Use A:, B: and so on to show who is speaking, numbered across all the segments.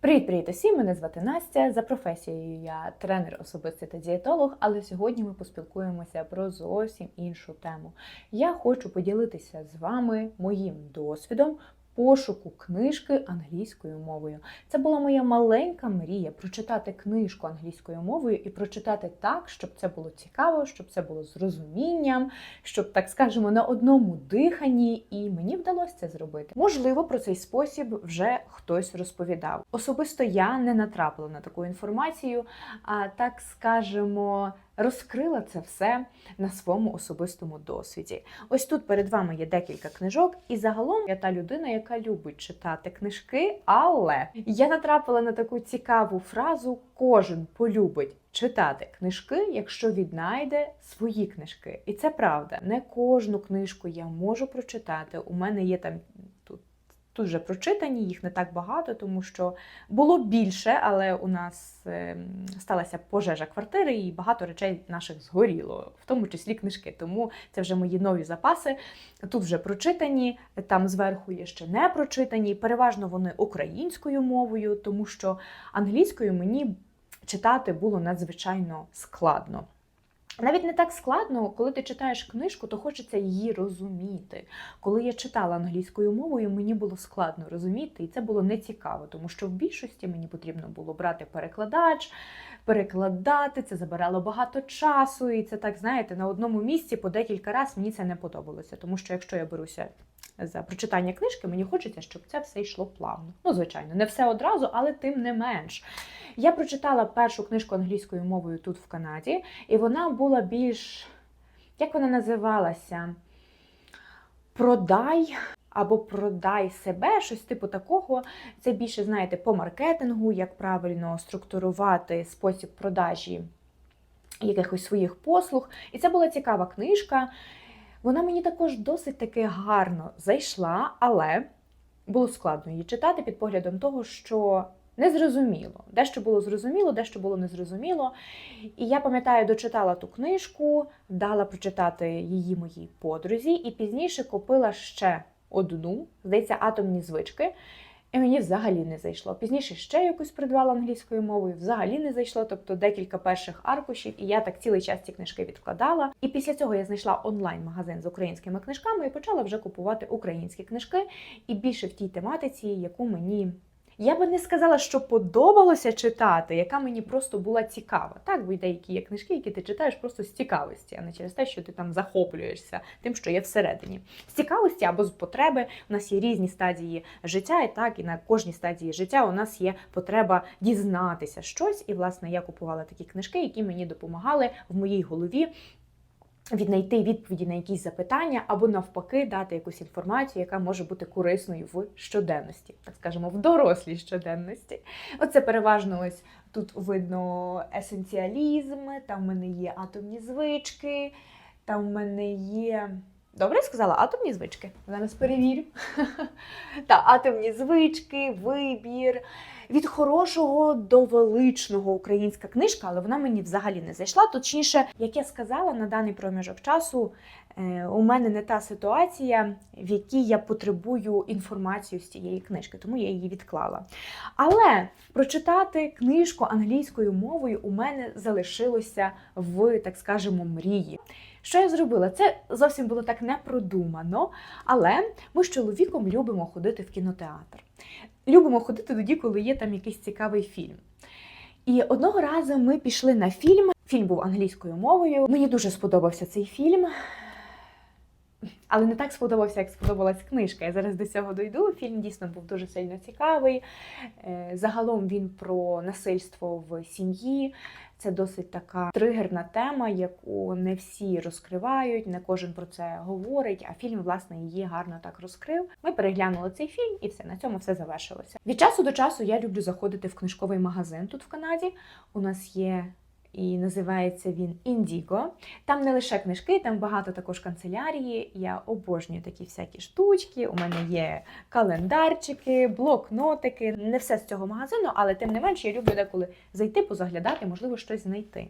A: Привіт-привіт усім! Мене звати Настя. За професією я тренер особистий та дієтолог, але сьогодні ми поспілкуємося про зовсім іншу тему. Я хочу поділитися з вами моїм досвідом пошуку книжки англійською мовою. Це була моя маленька мрія прочитати книжку англійською мовою і прочитати так, щоб це було цікаво, щоб це було з розумінням, щоб, так скажемо, на одному диханні, і мені вдалося це зробити. Можливо, про цей спосіб вже хтось розповідав. Особисто я не натрапила на таку інформацію, а так скажемо. Розкрила це все на своєму особистому досвіді. Ось тут перед вами є декілька книжок, і загалом я та людина, яка любить читати книжки, але я натрапила на таку цікаву фразу: кожен полюбить читати книжки, якщо віднайде свої книжки. І це правда. Не кожну книжку я можу прочитати. У мене є там тут. Вже прочитані, їх не так багато, тому що було більше, але у нас е, сталася пожежа квартири, і багато речей наших згоріло, в тому числі книжки. Тому це вже мої нові запаси. Тут вже прочитані, там зверху є ще не прочитані. Переважно вони українською мовою, тому що англійською мені читати було надзвичайно складно. Навіть не так складно, коли ти читаєш книжку, то хочеться її розуміти. Коли я читала англійською мовою, мені було складно розуміти, і це було нецікаво, тому що в більшості мені потрібно було брати перекладач, перекладати, це забирало багато часу, і це так, знаєте, на одному місці по декілька разів мені це не подобалося. Тому що якщо я беруся за прочитання книжки, мені хочеться, щоб це все йшло плавно. Ну, звичайно, не все одразу, але тим не менш. Я прочитала першу книжку англійською мовою тут в Канаді, і вона була більш, як вона називалася? Продай або продай себе, щось типу такого. Це більше, знаєте, по маркетингу, як правильно структурувати спосіб продажі якихось своїх послуг. І це була цікава книжка. Вона мені також досить таки гарно зайшла, але було складно її читати під поглядом того, що незрозуміло. Дещо було зрозуміло, дещо було незрозуміло. І я пам'ятаю, дочитала ту книжку, дала прочитати її моїй подрузі, і пізніше купила ще одну, здається, атомні звички. І мені взагалі не зайшло. Пізніше ще якусь придбала англійською мовою, взагалі не зайшло, тобто декілька перших аркушів, і я так цілий час ці книжки відкладала. І після цього я знайшла онлайн-магазин з українськими книжками і почала вже купувати українські книжки і більше в тій тематиці, яку мені. Я би не сказала, що подобалося читати, яка мені просто була цікава. Так, бо деякі є книжки, які ти читаєш просто з цікавості, а не через те, що ти там захоплюєшся тим, що є всередині. З цікавості або з потреби у нас є різні стадії життя, і так, і на кожній стадії життя у нас є потреба дізнатися щось. І, власне, я купувала такі книжки, які мені допомагали в моїй голові віднайти відповіді на якісь запитання, або навпаки дати якусь інформацію, яка може бути корисною в щоденності, так скажемо, в дорослій щоденності. Оце переважно ось тут видно есенціалізм, там в мене є атомні звички, там в мене є. Добре я сказала атомні звички. Зараз перевірю. Та атомні звички, вибір. Від хорошого до величного українська книжка, але вона мені взагалі не зайшла. Точніше, як я сказала, на даний проміжок часу у мене не та ситуація, в якій я потребую інформацію з цієї книжки, тому я її відклала. Але прочитати книжку англійською мовою у мене залишилося в, так скажемо, мрії. Що я зробила? Це зовсім було так не продумано, але ми з чоловіком любимо ходити в кінотеатр. Любимо ходити тоді, коли є там якийсь цікавий фільм. І одного разу ми пішли на фільм. Фільм був англійською мовою. Мені дуже сподобався цей фільм. Але не так сподобався, як сподобалась книжка. Я зараз до цього дойду. Фільм дійсно був дуже сильно цікавий. Е, Загалом він про насильство в сім'ї. Це досить така тригерна тема, яку не всі розкривають, не кожен про це говорить. А фільм, власне, її гарно так розкрив. Ми переглянули цей фільм, і все на цьому все завершилося. Від часу до часу я люблю заходити в книжковий магазин тут в Канаді. У нас є. І називається він Індіго. Там не лише книжки, там багато також канцелярії. Я обожнюю такі всякі штучки. У мене є календарчики, блокнотики. Не все з цього магазину, але тим не менше я люблю деколи зайти, позаглядати, можливо, щось знайти.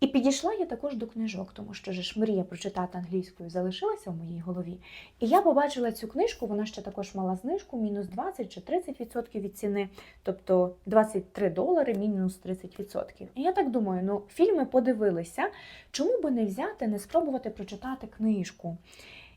A: І підійшла я також до книжок, тому що ж мрія прочитати англійською залишилася в моїй голові. І я побачила цю книжку, вона ще також мала знижку, мінус 20 чи 30% від ціни, тобто 23 долари, мінус 30%. І я так думаю, ну фільми подивилися, чому би не взяти, не спробувати прочитати книжку.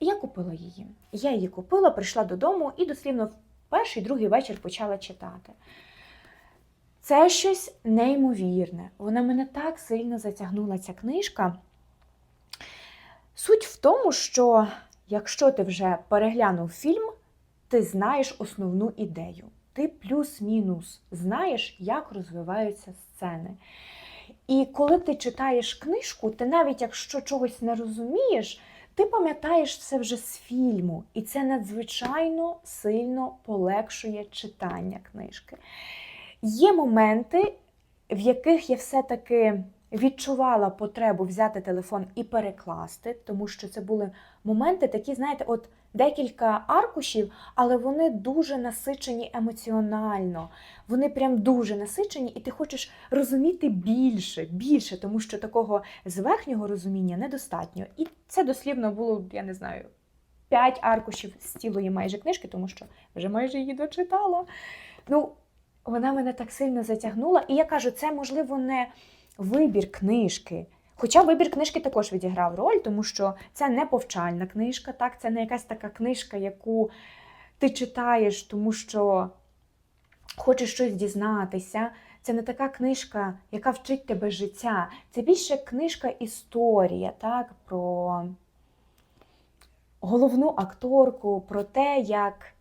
A: І я купила її. Я її купила, прийшла додому і дослівно в перший, другий вечір почала читати. Це щось неймовірне. Вона мене так сильно затягнула ця книжка. Суть в тому, що якщо ти вже переглянув фільм, ти знаєш основну ідею. Ти плюс-мінус знаєш, як розвиваються сцени. І коли ти читаєш книжку, ти навіть якщо чогось не розумієш, ти пам'ятаєш це вже з фільму, і це надзвичайно сильно полегшує читання книжки. Є моменти, в яких я все-таки відчувала потребу взяти телефон і перекласти, тому що це були моменти такі, знаєте, от декілька аркушів, але вони дуже насичені емоціонально. Вони прям дуже насичені, і ти хочеш розуміти більше, більше, тому що такого зверхнього розуміння недостатньо. І це дослівно було, я не знаю, п'ять аркушів з цілої майже книжки, тому що вже майже її дочитала. Ну, вона мене так сильно затягнула. І я кажу, це можливо не вибір книжки. Хоча вибір книжки також відіграв роль, тому що це не повчальна книжка, так, це не якась така книжка, яку ти читаєш, тому що хочеш щось дізнатися. Це не така книжка, яка вчить тебе життя. Це більше книжка історія, так, про головну акторку, про те, як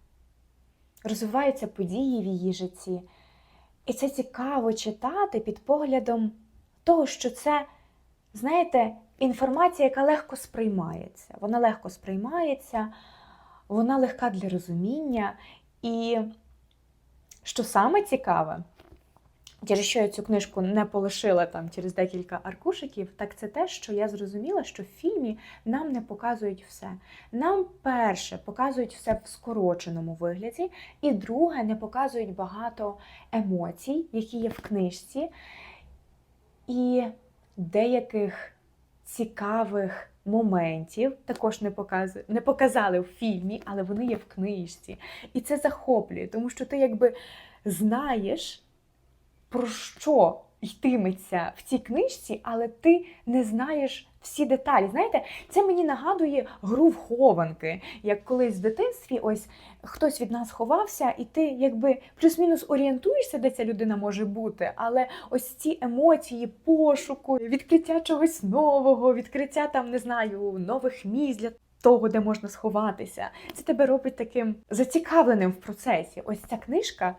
A: розвиваються події в її житті. І це цікаво читати під поглядом того, що це, знаєте, інформація, яка легко сприймається. Вона легко сприймається, вона легка для розуміння. І що саме цікаве, через що я цю книжку не полишила там через декілька аркушиків, так це те, що я зрозуміла, що в фільмі нам не показують все. Нам перше показують все в скороченому вигляді, і друге, не показують багато емоцій, які є в книжці, і деяких цікавих моментів також не показують, не показали в фільмі, але вони є в книжці. І це захоплює, тому що ти якби знаєш про що йтиметься в цій книжці, але ти не знаєш всі деталі. Знаєте, це мені нагадує гру в хованки, як колись в дитинстві ось хтось від нас ховався, і ти якби плюс-мінус орієнтуєшся, де ця людина може бути, але ось ці емоції пошуку, відкриття чогось нового, відкриття там, не знаю, нових місць для того, де можна сховатися. Це тебе робить таким зацікавленим в процесі. Ось ця книжка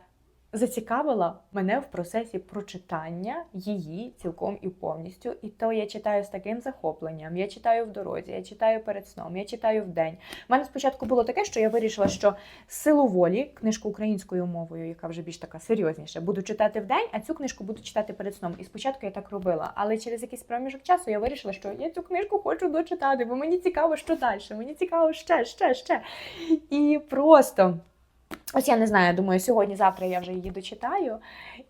A: зацікавила мене в процесі прочитання її цілком і повністю. І то я читаю з таким захопленням. Я читаю в дорозі, я читаю перед сном, я читаю в день. У мене спочатку було таке, що я вирішила, що силу волі, книжку українською мовою, яка вже більш така серйозніша, буду читати в день, а цю книжку буду читати перед сном. І спочатку я так робила. Але через якийсь проміжок часу я вирішила, що я цю книжку хочу дочитати, бо мені цікаво, що далі. Мені цікаво ще, ще, ще. І просто. Ось я не знаю, думаю, сьогодні-завтра я вже її дочитаю.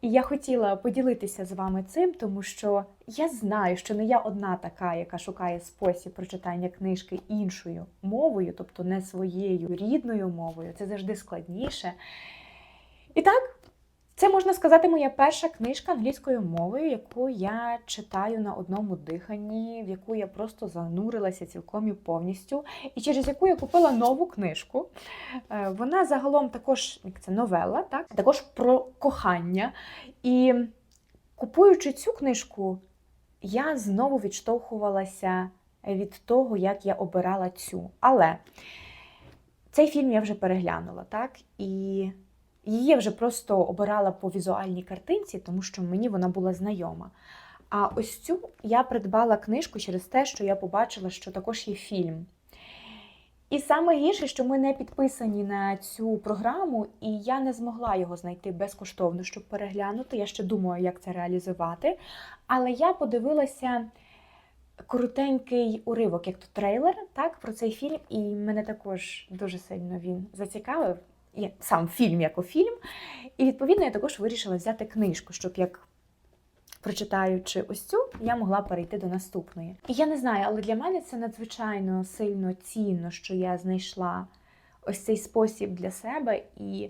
A: І я хотіла поділитися з вами цим, тому що я знаю, що не я одна така, яка шукає спосіб прочитання книжки іншою мовою, тобто не своєю рідною мовою. Це завжди складніше. І так, це можна сказати, моя перша книжка англійською мовою, яку я читаю на одному диханні, в яку я просто занурилася цілком і повністю, і через яку я купила нову книжку. Е, Вона загалом також як це новела, так? також про кохання. І купуючи цю книжку, я знову відштовхувалася від того, як я обирала цю. Але цей фільм я вже переглянула, так? І Її вже просто обирала по візуальній картинці, тому що мені вона була знайома. А ось цю я придбала книжку через те, що я побачила, що також є фільм. І саме гірше, що ми не підписані на цю програму, і я не змогла його знайти безкоштовно, щоб переглянути. Я ще думаю, як це реалізувати. Але я подивилася коротенький уривок, як то трейлер, так, про цей фільм, і мене також дуже сильно він зацікавив і сам фільм як фільм. І відповідно я також вирішила взяти книжку, щоб як прочитаючи ось цю, я могла перейти до наступної. І я не знаю, але для мене це надзвичайно сильно цінно, що я знайшла ось цей спосіб для себе і.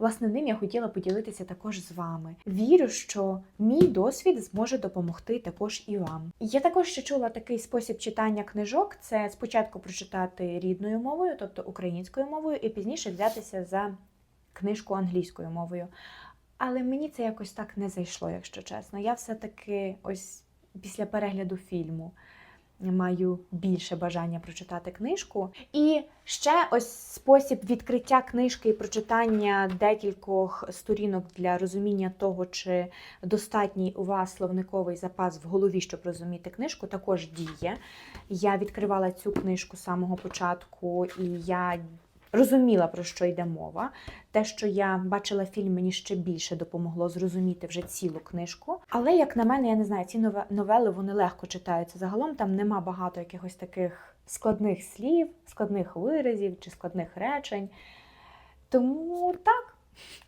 A: Власне, ним я хотіла поділитися також з вами. Вірю, що мій досвід зможе допомогти також і вам. Я також ще чула такий спосіб читання книжок: це спочатку прочитати рідною мовою, тобто українською мовою, і пізніше взятися за книжку англійською мовою. Але мені це якось так не зайшло, якщо чесно. Я все-таки ось після перегляду фільму маю більше бажання прочитати книжку. І ще ось спосіб відкриття книжки і прочитання декількох сторінок для розуміння того, чи достатній у вас словниковий запас в голові, щоб розуміти книжку, також діє. Я відкривала цю книжку з самого початку, і я розуміла, про що йде мова. Те, що я бачила фільм, мені ще більше допомогло зрозуміти вже цілу книжку. Але, як на мене, я не знаю, ці новели вони легко читаються. Загалом там нема багато якихось таких складних слів, складних виразів чи складних речень. Тому так.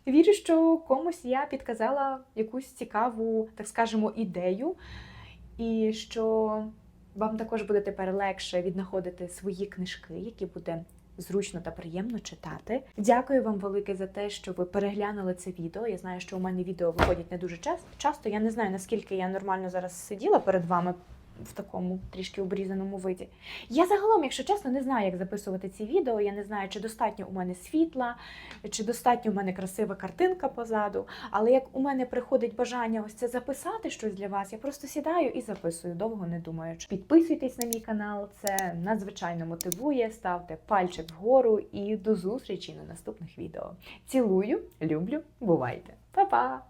A: Вірю, що комусь я підказала якусь цікаву, так скажемо, ідею, і що вам також буде тепер легше віднаходити свої книжки, які буде зручно та приємно читати. Дякую вам велике за те, що ви переглянули це відео. Я знаю, що у мене відео виходять не дуже часто. часто. Я не знаю, наскільки я нормально зараз сиділа перед вами в такому трішки обрізаному виді. Я загалом, якщо чесно, не знаю, як записувати ці відео. Я не знаю, чи достатньо у мене світла, чи достатньо у мене красива картинка позаду. Але як у мене приходить бажання ось це записати щось для вас, я просто сідаю і записую, довго не думаючи. Підписуйтесь на мій канал, це надзвичайно мотивує. Ставте пальчик вгору і до зустрічі на наступних відео. Цілую, люблю, бувайте! Па-па!